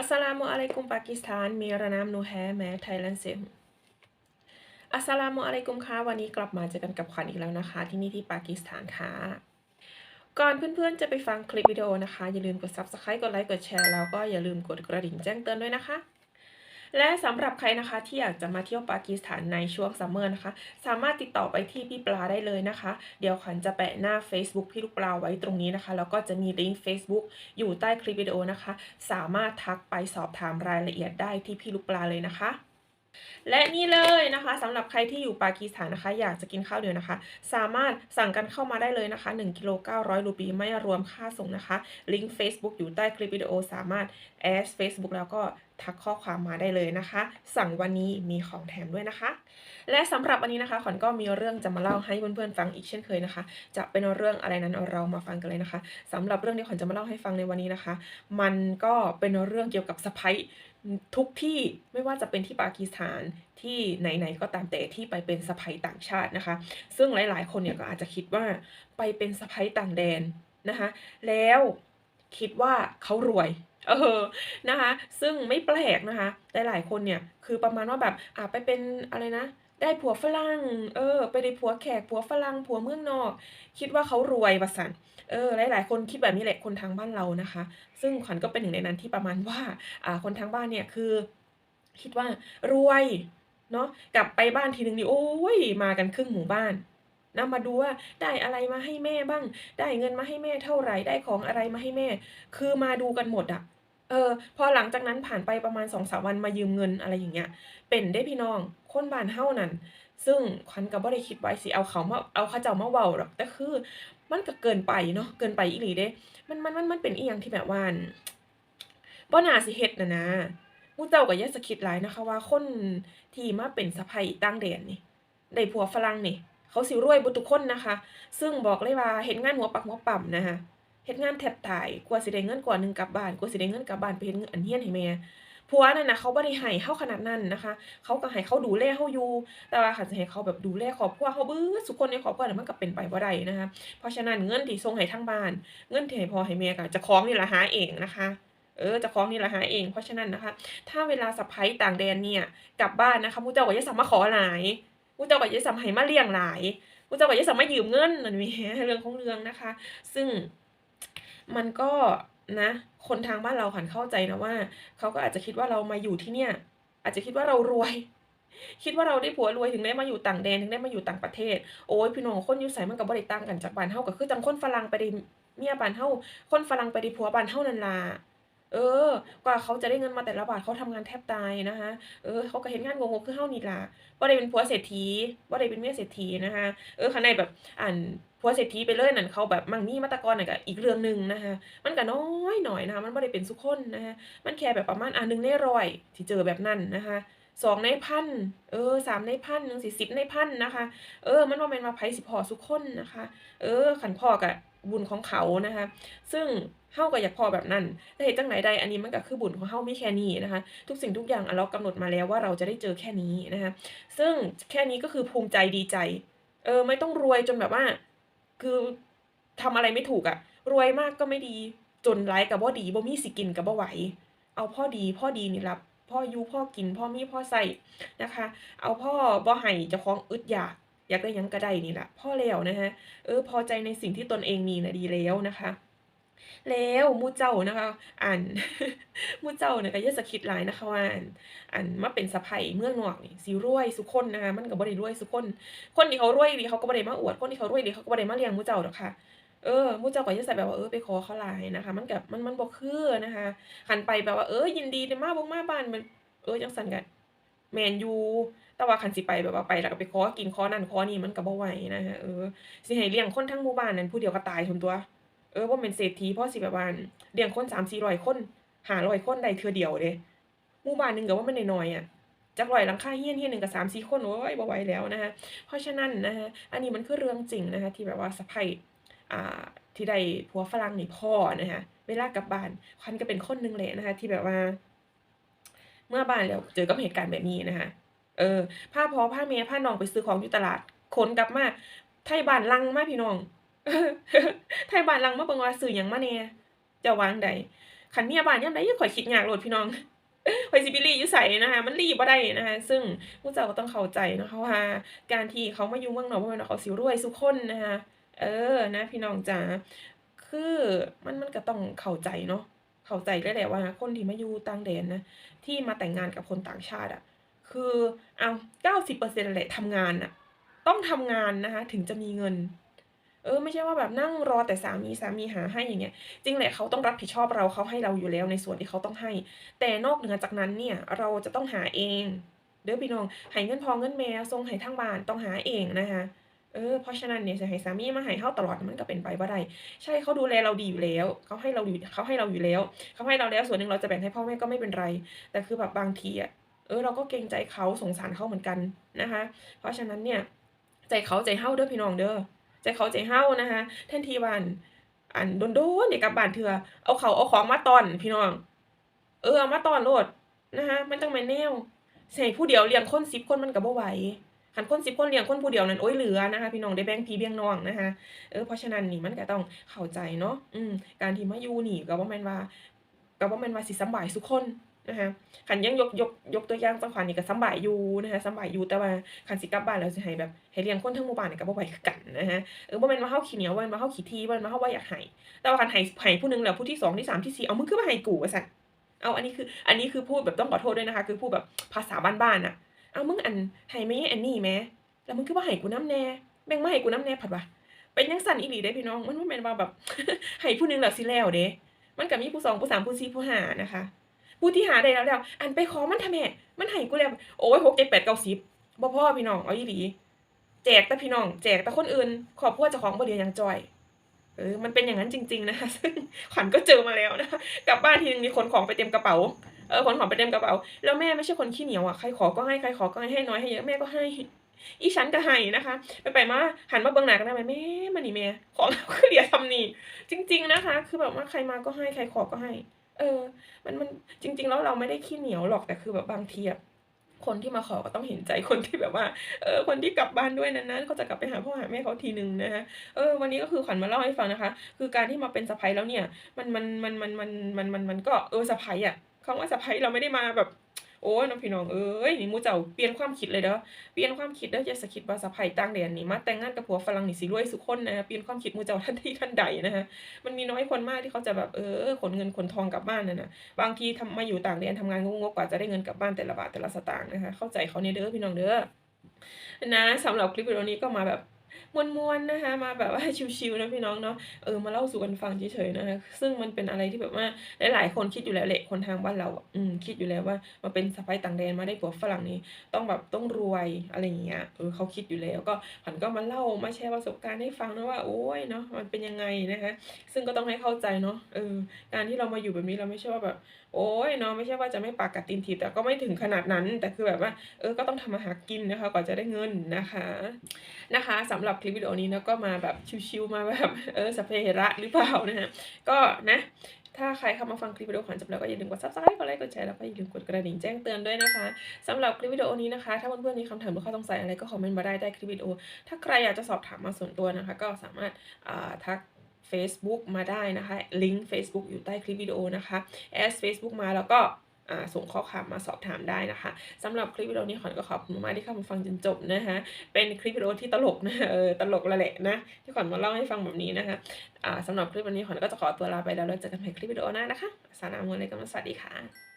อัสสลามุอะลัยกุมปากีสถานมีระนามนูแฮแม้ไทยแลนด์เซมอัสสลามุอะลัยกุมค่ะวันนี้กลับมาเจอกันกับขวัญอีกแล้วนะคะ ที่นี่ที่ปากีสถานค่ะ ก่อนเพื่อนๆจะไปฟังคลิปวิดีโอนะคะ อย่าลืมกด subscribe กดไลค์กดแชร์แล้วก็อย่าลืมกดกระดิ่งแจ้งเตือนด้วยนะคะ และสำหรับใครนะคะที่อยากจะมาเที่ยวปากีสถานในช่วงซัมเมอร์นะคะ สามารถติดต่อไปที่พี่ปลาได้เลยนะคะ เดี๋ยวขวัญจะแปะหน้า Facebook พี่ลูกปลาไว้ตรงนี้นะคะ แล้วก็จะมีลิงก์ Facebook อยู่ใต้คลิปวิดีโอนะคะ สามารถทักไปสอบถามรายละเอียดได้ที่พี่ลูกปลาเลยนะคะ และนี่เลยนะคะสำหรับใครที่อยู่ปากีสถานนะคะ อยากจะกินข้าวเดียวนะคะ สามารถสั่งกันเข้ามาได้เลยนะคะ1กิโล900 รูปีไม่รวมค่าส่งนะคะ ลิงก์ Facebook อยู่ใต้คลิปวิดีโอสามารถแอด Facebook แล้วก็ทักข้อความมาได้เลยนะคะ สั่งวันนี้มีของแถมด้วยนะคะ และสำหรับวันนี้นะคะขวัญก็มีเรื่องจะมาเล่าให้เพื่อนๆฟังอีกเช่นเคยนะคะ จะเป็นเรื่องอะไรนั้นเรามาฟังกันเลยนะคะสำหรับเรื่องที่ขวัญจะมาเล่าให้ฟังในวันนี้นะคะ มันก็เป็นเรื่องเกี่ยวกับสะพ้ย ทุกที่ไม่ว่าจะเป็นที่ปากีสถานที่ไหนๆก็ตามแต่ที่ไปเป็นสะพ้ยต่างชาตินะคะ ซึ่งหลายๆ คนเนี่ยก็อาจจะคิดว่าไปเป็นสะพ้ยต่างแดนนะคะแล้วคิดว่าเขารวยเออนะคะ ซึ่งไม่แปลกนะคะหลายๆคนเนี่ยคือประมาณว่าแบบอ่าไปเป็นอะไรนะ ได้ผัวฝรั่ง เออ ไปได้ผัวแขก ผัวฝรั่ง ผัวเมืองนอก คิดว่าเขารวยว่าซั่นเออ หลาย ๆ คนคิดแบบนี้แหละคนทางบ้านเรานะคะ ซึ่งขวัญก็เป็นหนึ่งในนั้นที่ประมาณว่า อ่า คนทางบ้านเนี่ยคือ คิดว่ารวยเนาะ กลับไปบ้านทีหนึ่งนี่โอ๊ยมากันครึ่งหมู่บ้านนะมาดูว่าได้อะไรมาให้แม่บ้าง ได้เงินมาให้แม่เท่าไหร่ ได้ของอะไรมาให้แม่ คือมาดูกันหมดอะ เออพอหลังจากนั้นผ่านไปประมาณ2-3วันมายืมเงินอะไรอย่างเงี้ย เป็นเด้พี่น้องคนบานเฮ้านั่น ซึ่งขวัญก็บ่ได้คิดไว่าสิเอาเขามาเอาเขาเจ้ามาเว้าดอกแต่คือ มันก็เกินไปเนาะเกินไปอีหลีเดะมันมันมันมันเป็นอิหยังที่แบบว่านบ่น่าสิเฮ็ดน่ะนะมูเจ้าก็อย่าสะคิดหลายนะคะว่าคนที่มาเป็นสะใภ้ต่างแดนนี่ได้ผัวฝรั่งนี่ เขาสิรวยบิดทุกคนนะคะ ซึ่งบอกเลยว่าเฮ็ดงานหัวปักหัวปั๊มนะคะ เฮ็ดงานแทบตายกว่าสิได้เงินก้อนหนึ่งกลับบ้านกว่าสิได้เงินกลับบ้านไปเฮ็ดเงินอันเฮียนให้แม่ผัวนั่นนะเขาบ่ได้ให้เราขนาดนั้นนะคะ เขาก็ให้เขาดูแลเราอยู่ แต่ว่าคันสิให้เขาแบบดูแลครอบครัวเราเบิดซุคนในครอบครัวมันก็เป็นไปบ่ได้นะคะ เพราะฉะนั้นเงินที่ส่งให้ทางบ้าน เงินที่ให้พ่อให้แม่ก็เจ้าของนี่ละหาเองนะคะ เออเจ้าของนี่ละหาเอง เพราะฉะนั้นนะคะ ถ้าเวลาสะใภ้ต่างแดนเนี่ยกลับบ้านนะคะหมู่เจ้าก็อย่าซ้ำมาขอหลายหมู่เจ้าก็อย่าซ้ำให้มาเลี้ยงหลายหมู่เจ้าก็อย่าซ้ำมายืมเงินนั่นแหมเรื่องของเรื่องนะคะ ซึ่ง มันก็นะคนทางบ้านเราขันเข้าใจนะว่าเขาก็อาจจะคิดว่าเรามาอยู่ที่เนี่ย อาจจะคิดว่าเรารวย คิดว่าเราได้ผัวรวยถึงได้มาอยู่ต่างแดนถึงได้มาอยู่ต่างประเทศ โอ้ยพี่น้องคนอยู่ไสมันกับบริต่างกันจากบ้านเฮาก็คือจังคนฝรั่งไปได้เมียบ้านเฮาคนฝรั่งไปได้ผัวบ้านเฮานั่นล่ะ เออ กว่าเขาจะได้เงินมาแต่ละบาทเขาทำงานแทบตายนะคะ เออ เขาก็เห็นงานงงๆคือเฮานี่ล่ะบ่ได้เป็นผัวเศรษฐีว่าได้เป็นเมียเศรษฐีนะคะ เออคันได้แบบอ่านผัวเศรษฐีไปเลยนั่นเขาแบบมั่งมีมาตะกอนนั่นก็อีกเรื่องหนึ่งนะคะ มันก็น้อยหน่อยนะคะมันบ่ได้เป็นสุขคนนะคะมันแค่แบบประมาณอ่า1ในร้อยที่เจอแบบนั้นนะคะ 2ใน1,000เออ3ใน1,000จังซี้10ใน1,000นะคะ เออ มันบ่แม่นว่าไผสิพ้อซุคนนะคะ เออคันพ้อก็บุญของเขานะคะ ซึ่งเฮาก็อยากพ้อแบบนั้นแต่เฮ็ดจั่งใดได้อันนี้มันก็คือบุญของเฮามีแค่นี้นะคะ ทุกสิ่งทุกอย่างอัลเลาะห์กำหนดมาแล้วว่าเราจะได้เจอแค่นี้นะคะ ซึ่งแค่นี้ก็คือภูมิใจดีใจ เออ ไม่ต้องรวยจนแบบว่า คือทำอะไรไม่ถูกอะรวยมากก็ไม่ดีจนหลายก็บ่ดีบ่มีสิกินก็บ่ไหว เอาพ่อดีพ่อดีนี่ล่ะ พออยู่พอกิน พ่อมีพอใช้นะคะ เอาพ่อบ่ให้เจ้าของอึดอยาก อยากได้ยังก็ได้นี่แหละพ่อแล้วนะคะเออพอใจในสิ่งที่ตนเองมีนะดีแล้วนะคะแล้วมูเจ้านะคะอั่นมูเจ้าน่ะก็ย่าสะคิดหลายนะคะว่าอั่นอั่นมาเป็นสะใภ้เมืองนอกนี่สิรวยซุคนนะคะมันก็บ่ได้รวยซุคน คนที่เขารวยอีเขาก็บ่ได้มาอวดคนที่เขารวยอีเขาก็บ่ได้มาเลี้ยงมูเจ้าดอกค่ะ เออหมู่เจ้าก็อย่าใส่แบบว่าเออไปขอเขาหลายนะคะ มันก็มันมันบ่คือนะคะคันไปแบบว่าเออยินดีได้มาบงมาบ้านมันเออจังซั้นก็แมนยูแต่ว่าคันสิไปแบบว่าไปแล้วก็ไปขอกินขอนั่นขอนี่มันก็บ่ไหวนะคะเออสิให้เลี้ยงคนทั้งหมู่บ้านนั้นผู้เดียวก็ตายซั้นตัว เออบ่แม่นเศรษฐีพอสิแบบว่าเลี้ยงคน300-400คน500คนได้เทื่อเดียวเดะหมู่บ้านหนึ่งก็ว่ามันน้อยๆอะจักร้อยหลังคาเรือนเรือนหนึ่งก็3-4คนโอ๊ยบ่ไหวแล้วนะคะเพราะฉะนั้นนะคะอันนี้มันคือเรื่องจริงนะคะที่แบบว่าสะใภ้อ่า ที่ได้ผัวฝรั่งนี่พ้อนะคะเวลากลับบ้านขวัญก็เป็นคนหนึ่งแหละนะคะที่แบบว่า เมื่อบ้านแล้วเจอกับเหตุการณ์แบบนี้นะคะเออพาพ่อพาแม่พาน้องไปซื้อของอยู่ตลาดขนกลับมาไทยบ้านลังมาพี่น้องไทยบ้านลังมาเบิ่งว่าซื้อหยังมาแหน่เจ้าว่างใดคันเมียบ้านยามใดข่อยคิดยากโหลดพี่น้องข่อยสิไปรีอยู่ไสนะคะมันรีบ่ได้นะคะซึ่งผู้เจ้าก็ต้องเข้าใจนะคะว่าการที่เขามาอยู่เมืองนอกบ่แม่นว่าเขาสิรวยซุคนนะคะ เออนะพี่น้องจ๋าคือมันมันก็ต้องเข้าใจเนาะเข้าใจได้แหละว่าคนที่มาอยู่ต่างแดนนะที่มาแต่งงานกับคนต่างชาติอะคือเอ้าว90%นั่นต์แหละทำงานน่ะ ต้องทำงานนะคะ ถึงจะมีเงิน เออ ไม่ใช่ว่าแบบนั่งรอแต่สามีสามีหาให้อย่างเงี้ย จริงแหละเขาต้องรับผิดชอบเราเขาให้เราอยู่แล้วในส่วนที่เขาต้องให้ แต่นอกเหนือจากนั้นเนี่ย เราจะต้องหาเองเด้อพี่น้องให้เงินพ่อเงินแม่ส่งให้ทางบ้านต้องหาเองนะคะ ออเพราะฉะนั้นเนี่ยสิให้สามีมาให้เราตลอดมันก็เป็นไปบ่ได้ใช่เขาดูแลเราดีอยู่แล้วเขาให้เราอยู่เขาให้เราอยู่แล้วเขาให้เราแล้วส่วนหนึ่งเราจะแบ่งให้พ่อแม่ก็ไม่เป็นไร แต่คือแบบบางทีอะเออเราก็เกรงใจเขาสงสารเขาเหมือนกันนะคะ เพราะฉะนั้นเนี่ยใจเขาใจเราเด้อพี่น้องเด้อใจเขาใจเรานะคะแทนทีว่าอั่นอั่นโดนๆได้กลับบ้านเทื่อเอาเขาเอาของมาต้อนพี่น้อง เออเอามาต้อนโลดนะคะมันจั่งม่แนวให้ผู้เดียวเลี้ยงคน10คนมันก็บ่ไหว คันคน10คนเลี้ยงคนผู้เดียวนั้นโอ๊ยเหลือนะคะพี่น้องได้แบ่งพี่แบ่งน้องนะคะเออเพราะฉะนั้นนี่มันก็ต้องเข้าใจเนาะอืมการที่มาอยู่นี่ก็บ่แม่นว่าก็บ่แม่นว่าสิสบายซุกคนนะคะคันยังยกยกยกตัวอย่างจังขวัญนี่ก็สบายอยู่นะคะสบายอยู่แต่ว่าคันสิกลับบ้านแล้วสิให้แบบให้เลี้ยงคนทั้งหมู่บ้านนี่ก็บ่ไหวคือกันนะคะเออบ่แม่นว่าเราขี้เหนียวบ่แม่นว่าเราขี้ถี่บ่แม่นว่าเราบ่อยากให้แต่ว่าคันให้ให้ผู้หนึ่งแล้วผู้ที่2ที่3ที่4อ้ามึงคือบ่ให้กูว่าซั่นอ้าอันนี้คืออันนี้คือพูดแบบต้องขอโทษด้วยนะคะ คือพูดแบบภาษาบ้านๆน่ะ เอามึงอันให้แม่อันนี้แหมแล้วมึงคือบ่ให้กูน้ำแน่แบ่งมาให้กูน้ำแน่ผัดว่าเป็นจังซั้นอีหลีเด้พี่น้อง มันบ่แม่นว่าแบบให้ผู้หนึ่งแล้วสิแล้วเด้มันก็มีผู้2ผู้3ผู้4ผู้5นะคะผู้ที่หาได้แล้วแล้วอันไปขอมันเถอะแม่มันให้กูแล้วโอ๊ย6 7 8 9 10บ่พอพี่น้องเอาอีหลีแจกแต่พี่น้อง แจกแต่คนอื่นครอบครัวเจ้าของบ่เหลือหยังจอยเออมันเป็นอย่างนั้นจริง ๆ นะคะซึ่งขวัญก็เจอมาแล้วนะคะกลับบ้านทีนึงนี่ขนของไปเต็มกระเป๋า เออขนของไปเต็มกระเป๋า แล้วแม่ไม่ใช่คนขี้เหนียวอะใครขอก็ให้ใครขอก็ให้ให้น้อยให้เยอะแม่ก็ให้ อีฉันก็ให้นะคะ ไปๆมาหันมาเบิ่งหน้ากันได้ไหมแม่มานี่แม่ของเราคือเหลือส่ำนี้จริง ๆนะคะ คือแบบว่าใครมาก็ให้ใครขอก็ให้ เออ มันมันจริง ๆ แล้วเราไม่ได้ขี้เหนียวหรอกแต่คือแบบบางทีอะคนที่มาขอก็ต้องเห็นใจคนที่แบบว่า เออ คนที่กลับบ้านด้วยนานๆเขาจะกลับไปหาพ่อหาแม่เขาทีหนึ่งนะคะ เออ วันนี้ก็คือขวัญมาเล่าให้ฟังนะคะ คือการที่มาเป็นสะใภ้แล้วเนี่ย มันมันมันมันมันมันมันมันก็เออสะใภ้อะ คำว่าสะใภ้เราไม่ได้มาแบบ โอ๊ยน้องพี่น้องเอ้ยนี่มูเจ้าเปลี่ยนความคิดเลยเด้อเปลี่ยนความคิดเด้ออย่าสะคิดว่าสะใภ้ต่างแดนนี่มาแต่งงานกับผัวฝรั่งนี่สิรวยซุคนนะเปลี่ยนความคิดมูเจ้าทันที่ทันใดนะคะมันมีน้อยคนมากที่เขาจะแบบเออขนเงินขนทองกลับบ้านนั่นน่ะบางทีทำมาอยู่ต่างแดนทำงานงกๆกว่าจะได้เงินกลับบ้านแต่ละบาทแต่ละสตางค์นะคะเข้าใจเขาแหน่เด้อพี่น้องเด้อนะสำหรับคลิปวิดีโอนี้ก็มาแบบ มวนๆนะคะมาแบบว่าชิลๆนะพี่น้องเนาะเออมาเล่าสู่กันฟังเฉยๆนะคะซึ่งมันเป็นอะไรที่แบบว่าหลายๆคนคิดอยู่แล้วแหละคนทางบ้านเราอะอืมคิดอยู่แล้วว่ามาเป็นสะใภ้ต่างแดนมาได้ผัวฝรั่งนี่ต้องแบบต้องรวยอะไรอย่างเงี้ยเออเขาคิดอยู่แล้วก็ขวัญก็มาเล่ามาแชร์ประสบการณ์ให้ฟังนะว่าโอ๊ยเนาะมันเป็นยังไงนะคะซึ่งก็ต้องให้เข้าใจเนาะเออการที่เรามาอยู่แบบนี้เราไม่ใช่ว่าแบบ โอ๊ยเนาะไม่ใช่ว่าจะไม่ปากกัดตีนถีบแต่ก็ไม่ถึงขนาดนั้น แต่คือแบบว่า เออก็ต้องทำมาหากินนะคะกว่าจะได้เงินนะคะนะคะสำหรับคลิปวิดีโอนี้นะก็มาแบบชิลๆมาแบบเออสเพเหระหรือเปล่านะคะก็นะถ้าใครเข้ามาฟังคลิปวิดีโอขวัญจบแล้วก็อย่าลืมกด Subscribe กดไลค์กดแชร์แล้วก็อย่าลืมกดกระดิ่งแจ้งเตือนด้วยนะคะสำหรับคลิปวิดีโอนี้นะคะ ถ้าเพื่อนๆมีคำถามหรือข้อสงสัยอะไรก็คอมเมนต์มาได้ใต้คลิปวิดีโอ ถ้าใครอยากจะสอบถามมาส่วนตัวนะคะ ก็สามารถทักเฟซบุ๊กมาได้นะคะลิงก์เฟซบุ๊กอยู่ใต้คลิปวิดีโอนะคะแอดเฟซบุ๊กมาแล้วก็ ส่งข้อความมาสอบถามได้นะคะสำหรับคลิปวิดีโอนี้ขวัญก็ขอบคุณมากที่เข้ามาฟังจนจบนะคะเป็นคลิปวิดีโอที่ตลกนะเออตลกละแหละนะที่ขวัญมาเล่าให้ฟังแบบนี้นะคะอ่าสำหรับคลิปวันนี้ขวัญก็จะขอตัวลาไปแล้วแล้วเจอกันใหม่คลิปวิดีโอหน้านะคะสานามูลเลยกุมสวัสดีค่ะ